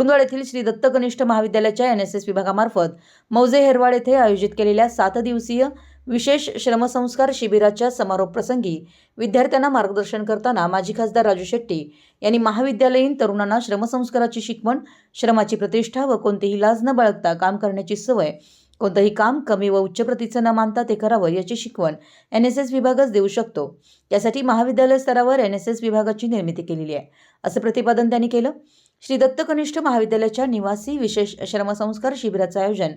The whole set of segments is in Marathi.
कुरुंदवाड येथील श्री दत्त कनिष्ठ महाविद्यालयाच्या एन एस एस विभागामार्फत मौजे हेरवाड येथे आयोजित केलेल्या सात दिवसीय विशेष श्रमसंस्कार शिबिराच्या समारोप प्रसंगी विद्यार्थ्यांना मार्गदर्शन करताना माजी खासदार राजू शेट्टी यांनी महाविद्यालयीन तरुणांना श्रमसंस्काराची शिकवण श्रमाची प्रतिष्ठा व कोणतीही लाज न बाळगता काम करण्याची सवय कोणतंही काम कमी व उच्च प्रतीचं न मानता ते करावं याची शिकवण एन एस एस विभागच देऊ शकतो. यासाठी महाविद्यालय स्तरावर एन एस एस विभागाची निर्मिती केलेली आहे. असं प्रतिपादन त्यांनी केलं. श्री दत्तकनिष्ठ महाविद्यालयाच्या निवासी विशेष श्रमसंस्कार शिबिराचं आयोजन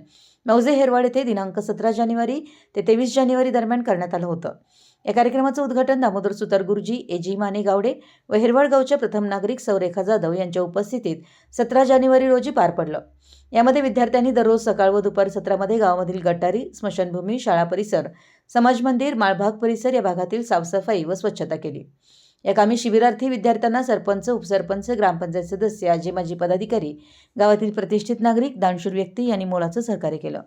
मौजे हेरवाड येथे दिनांक सतरा जानेवारी ते तेवीस जानेवारी दरम्यान करण्यात आलं होतं. या कार्यक्रमाचं उद्घाटन दामोदर सुतार गुरुजी एजी माने गावडे व हेरवाड गावच्या प्रथम नागरिक सौरेखा जाधव यांच्या उपस्थितीत सतरा जानेवारी रोजी पार पडलं. यामध्ये विद्यार्थ्यांनी दररोज सकाळ व दुपार सत्रामध्ये गावामधील गटारी स्मशानभूमी शाळा परिसर समाज मंदिर माळभाग परिसर या भागातील साफसफाई व स्वच्छता केली. या कामी शिबिरार्थी विद्यार्थ्यांना सरपंच उपसरपंच ग्रामपंचायत सदस्य आजी माजी पदाधिकारी गावातील प्रतिष्ठित नागरिक दानशूर व्यक्ती यांनी मोलाचं सहकार्य केलं.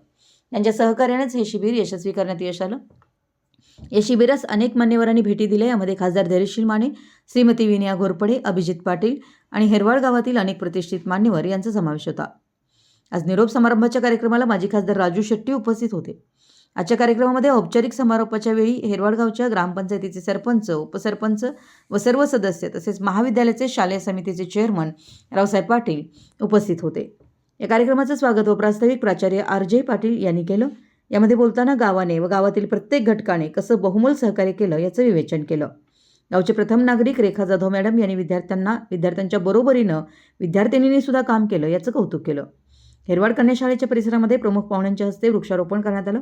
यांच्या सहकार्यानेच हे शिबिर यशस्वी करण्यात यश आलं. या शिबिरास अनेक मान्यवरांनी भेटी दिल्या. यामध्ये खासदार धैर्यशील माने श्रीमती विनया घोरपडे अभिजित पाटील आणि हेरवाड गावातील अनेक प्रतिष्ठित मान्यवर यांचा समावेश होता. आज निरोप समारंभाच्या कार्यक्रमाला माजी खासदार राजू शेट्टी उपस्थित होते. आजच्या कार्यक्रमामध्ये औपचारिक समारोपाच्या वेळी हेरवाडगावच्या ग्रामपंचायतीचे सरपंच उपसरपंच व सर्व सदस्य तसेच महाविद्यालयाचे शालेय समितीचे चेअरमन रावसाहेब पाटील उपस्थित होते. या कार्यक्रमाचं स्वागत व प्रास्ताविक प्राचार्य आर जे पाटील यांनी केलं. यामध्ये बोलताना गावाने व गावातील प्रत्येक घटकाने कसं बहुमोल सहकार्य केलं याचं विवेचन केलं. गावचे प्रथम नागरिक रेखा जाधव मॅडम यांनी विद्यार्थ्यांना विद्यार्थ्यांच्या बरोबरीनं विद्यार्थिनींनी सुद्धा काम केलं याचं कौतुक केलं. हेरवाड कन्या शाळेच्या परिसरामध्ये प्रमुख पाहुण्यांच्या हस्ते वृक्षारोपण करण्यात आलं.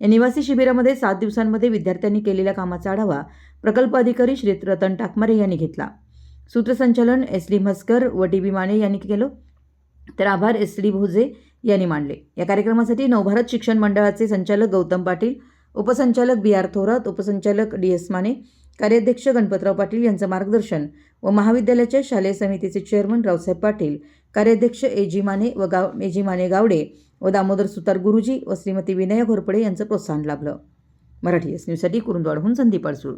या निवासी शिबिरामध्ये सात दिवसांमध्ये विद्यार्थ्यांनी केलेल्या कामाचा आढावा प्रकल्प अधिकारी श्री रतन टाकमारे यांनी घेतला. सूत्रसंचालन एस डी म्हस्कर व डी बी माने यांनी केलं. तर आभार एस डी भोजे यांनी मांडले या कार्यक्रमासाठी नवभारत शिक्षण मंडळाचे संचालक गौतम पाटील उपसंचालक बी आर थोरात उपसंचालक डी एस माने कार्याध्यक्ष गणपतराव पाटील यांचं मार्गदर्शन व महाविद्यालयाच्या शालेय समितीचे चेअरमन रावसाहेब पाटील कार्याध्यक्ष ए जी माने व गाव ए जी माने गावडे व दामोदर सुतार गुरुजी व श्रीमती विनया घोरपडे यांचं प्रोत्साहन लाभलं. मराठी एस न्यूजसाठी कुरुंदवाडहून संदीप अडसूळ.